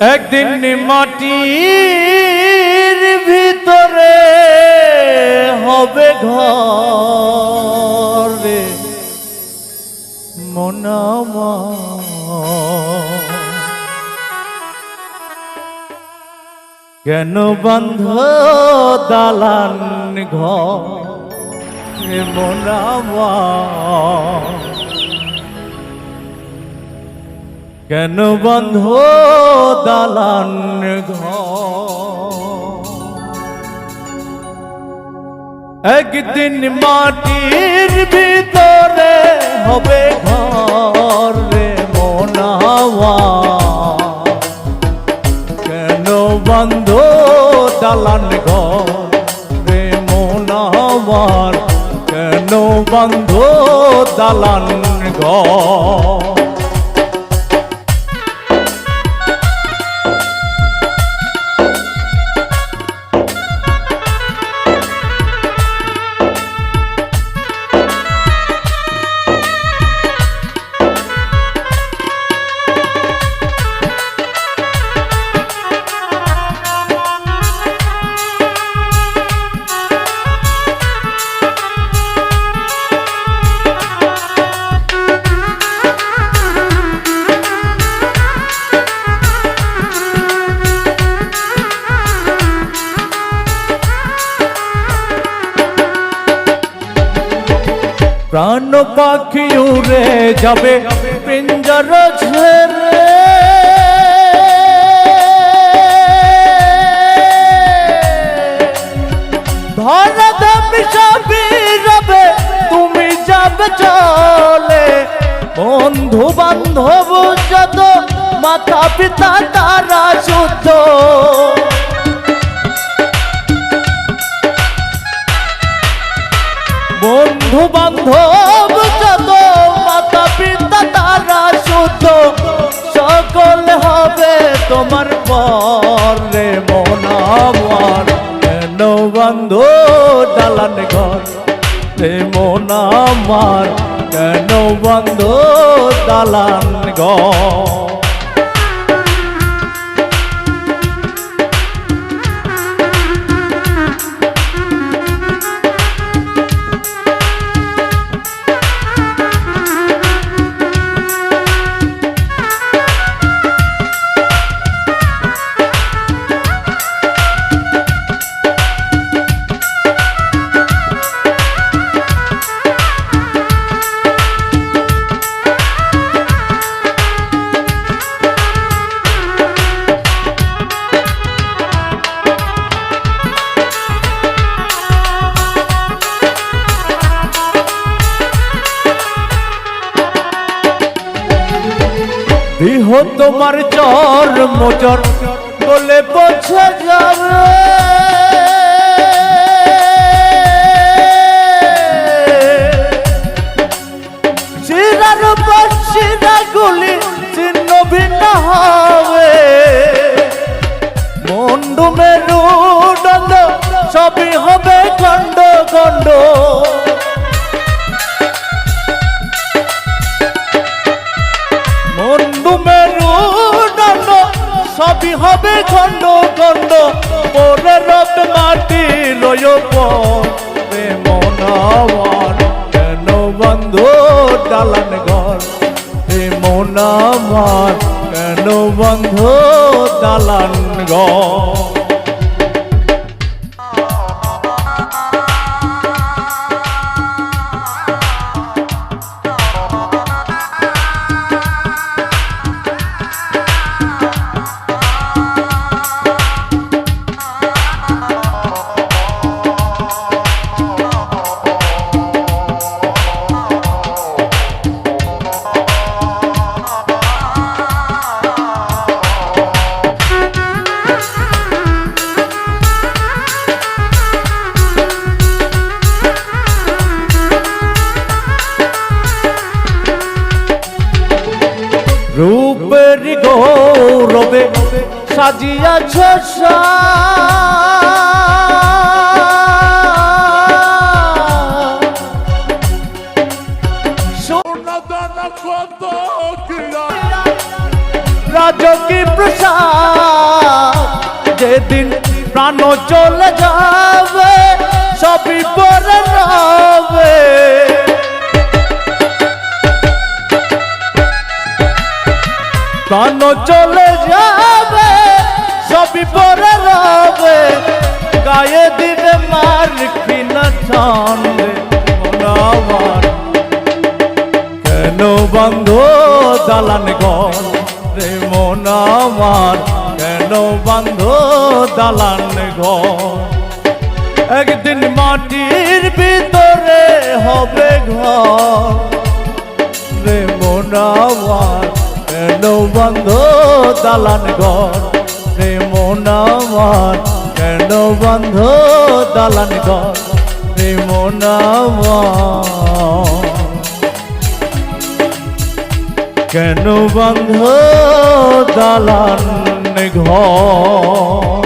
একদিন মাটির ভিতরে হবে ঘরে মনামা কেন বন্ধ দালান ঘর? মনামা কেন বন্ধ দালান একদিন মাটির ভিতরে হবে ঘর রে মনাওয়া। কেন বন্ধ দালান ঘর রে মনাওয়ার কেন বন্ধ দালান ঘর? প্রাণ পাখি উড়ে যাবে? পিঞ্জর সবই রবে তুমি যাবে চলে। বন্ধু বান্ধব যত মাতা পিতা তারা শুদ্ধ। হবে তোমার মন আমার। কেন বন্ধু দালান ঘর? রে মনামার কেন বন্ধু দালান ঘর? দেহ তোমার চর মোচর বলে বোঝা যাবে। শিরার উপর শিরা গুলি চিহ্ন ভিন্ন হবে। মন্ডু মেরুদণ্ড সবই হবে খণ্ড খণ্ড। সবই হবে খন্ড খন্ড পরে রব মাটি রয় মন আমার কেন বন্ধু দালান ঘর? হে মন আমার কেন বন্ধু দালান ঘর? গৌরবে সাজিয়াছ রাজকী প্রসাদ যেদিন প্রাণ চলে যাবে সবই পরে রবে প্রাণ চলে যাবে, সবই পরে রবে। গায়ে দিবে মার কিনা টানবে মন আমার। কেন বন্ধ দালান ঘর রে মন আমার? কেন বন্ধ দালান ঘর? একদিন মাটির ভিতরে হবে ঘর রে মন আমার। কেন বন্ধ দালান ঘর। রে মন আমার কেন বন্ধ দালান ঘর। রে মন আমার। কেন বন্ধ দালান ঘর?